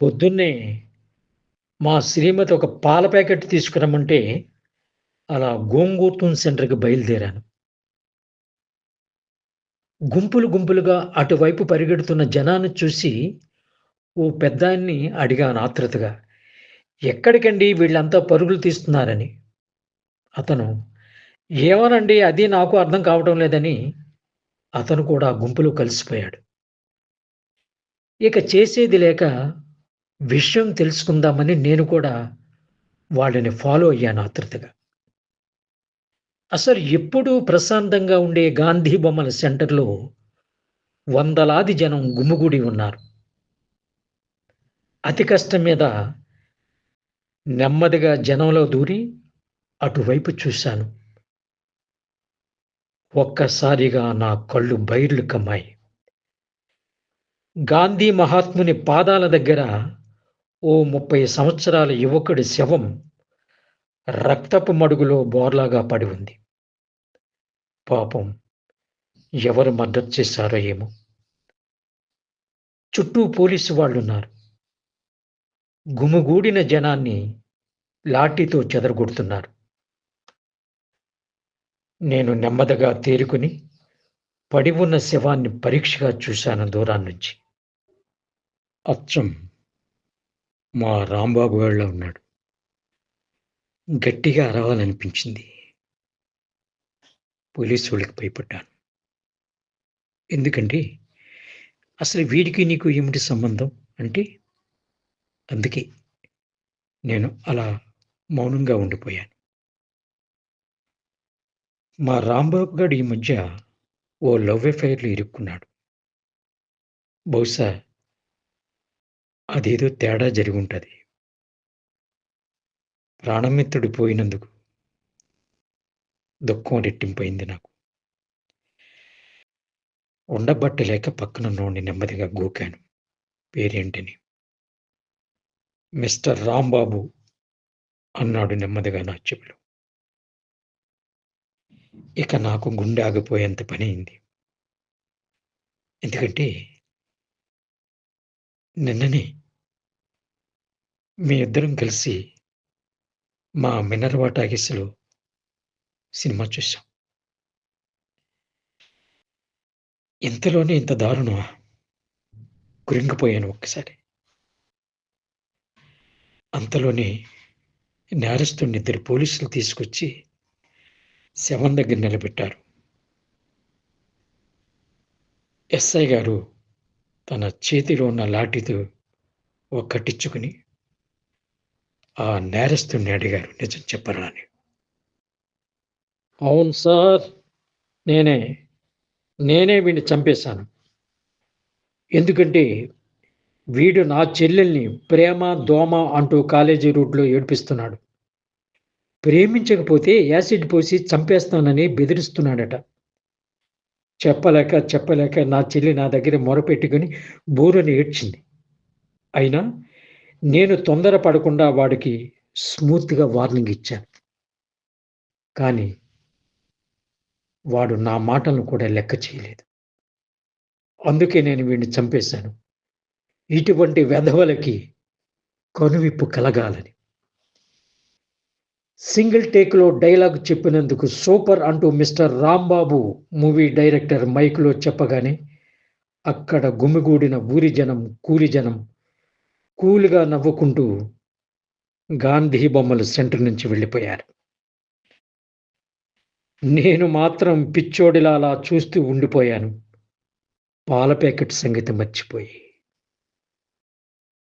పొద్దున్నే మా శ్రీమతి ఒక పాల ప్యాకెట్ తీసుకురమ్మంటే అలా గోంగూర్తూన్ సెంటర్‌కి బయలుదేరాను. గుంపులు గుంపులుగా అటువైపు పరిగెడుతున్న జనాన్ని చూసి ఓ పెద్దాన్ని అడిగాను ఆత్రుతగా. ఎక్కడికండి వీళ్ళంతా పరుగులు తీస్తున్నారని. అతను ఏమనండి అది నాకు అర్థం కావటం లేదని అతను కూడా గుంపులు గుంపులో కలిసిపోయాడు. ఇక చేసేది లేక విషయం తెలుసుకుందామని నేను కూడా వాళ్ళని ఫాలో అయ్యాను ఆతృతగా అసలు ఎప్పుడూ ప్రశాంతంగా ఉండే గాంధీ బొమ్మల సెంటర్‌లో వందలాది జనం గుమిగూడి ఉన్నారు. అతి కష్టం మీద నెమ్మదిగా జనంలో దూరి అటువైపు చూశాను. ఒక్కసారిగా నా కళ్ళు బైర్లు కమ్మాయి. గాంధీ మహాత్ముని పాదాల దగ్గర ఓ 30 సంవత్సరాల యువకుడి శవం రక్తపు మడుగులో బోర్లాగా పడి ఉంది. పాపం ఎవరు మర్డర్ చేశారో ఏమో! చుట్టూ పోలీసు వాళ్ళున్నారు. గుమిగూడిన జనాన్ని లాఠీతో చెదరగొడుతున్నారు. నేను నెమ్మదిగా తేరుకుని పడి ఉన్న శవాన్ని పరీక్షగా చూశాను దూరాన్నించి అచ్చం మా రాంబాబు గాడిలా ఉన్నాడు. గట్టిగా అరవాలనిపించింది. పోలీసు వాళ్ళకి భయపడ్డాను. ఎందుకంటే అసలు వీడికి నీకు ఏమిటి సంబంధం అంటే అందుకే నేను అలా మౌనంగా ఉండిపోయాను. మా రాంబాబు గారు ఈ మధ్య ఓ లవ్ ఎఫైర్‌లో ఇరుక్కున్నాడు. బహుశా అదేదో తేడా జరిగి ఉంటుంది ప్రాణమిత్రుడు పోయినందుకు దుఃఖం రెట్టింపైంది నాకు. ఉండబట్టలేక నుండి నెమ్మదిగా గోకాను. పేరేంటని. మిస్టర్ రాంబాబు అన్నాడు నెమ్మదిగా నా చెవిలో. ఇక నాకు గుండె ఆగిపోయేంత పని అయింది ఎందుకంటే నిన్ననే మీ ఇద్దరం కలిసి మా మినర్వా టాకీస్‌లో సినిమా చూసాం. ఇంతలోనే ఇంత దారుణమా? కురింగిపోయాను ఒక్కసారి. అంతలోనే నేరస్తుడిని ఇద్దరు పోలీసులు తీసుకొచ్చి శవం దగ్గర నిలబెట్టారు. ఎస్ఐ గారు తన చేతిలో ఉన్న లాఠీతో ఒక్కటిచ్చుకుని ఆ నేరస్తుడిని అడిగారు నిజం చెప్పరాని అవును సార్. నేనే. నేనే వీడిని చంపేశాను. ఎందుకంటే వీడు నా చెల్లెల్ని ప్రేమ, దోమ అంటూ కాలేజీ రూట్‌లో ఏడిపిస్తున్నాడు. ప్రేమించకపోతే యాసిడ్ పోసి చంపేస్తానని బెదిరిస్తున్నాడట. చెప్పలేక చెప్పలేక నా చెల్లి నా దగ్గర మొరపెట్టుకొని బూరని ఏడ్చింది. అయినా నేను తొందర పడకుండా వాడికి స్మూత్‌గా వార్నింగ్ ఇచ్చాను. కానీ వాడు నా మాటలను కూడా లెక్క చేయలేదు. అందుకే నేను వీడిని చంపేశాను. ఇటువంటి వెధవలకి కనువిప్పు కలగాలని. సింగిల్ టేక్‌లో డైలాగ్ చెప్పినందుకు సూపర్ అంటూ మిస్టర్ రాంబాబు మూవీ డైరెక్టర్ మైక్‌లో చెప్పగానే అక్కడ గుమిగూడిన ఊరి జనం, కూలి జనం కూల్‌గా నవ్వుకుంటూ గాంధీ బొమ్మల సెంటర్ నుంచి వెళ్ళిపోయారు. నేను మాత్రం పిచ్చోడిలా అలా చూస్తూ ఉండిపోయాను. పాల ప్యాకెట్ సంగతి మర్చిపోయి.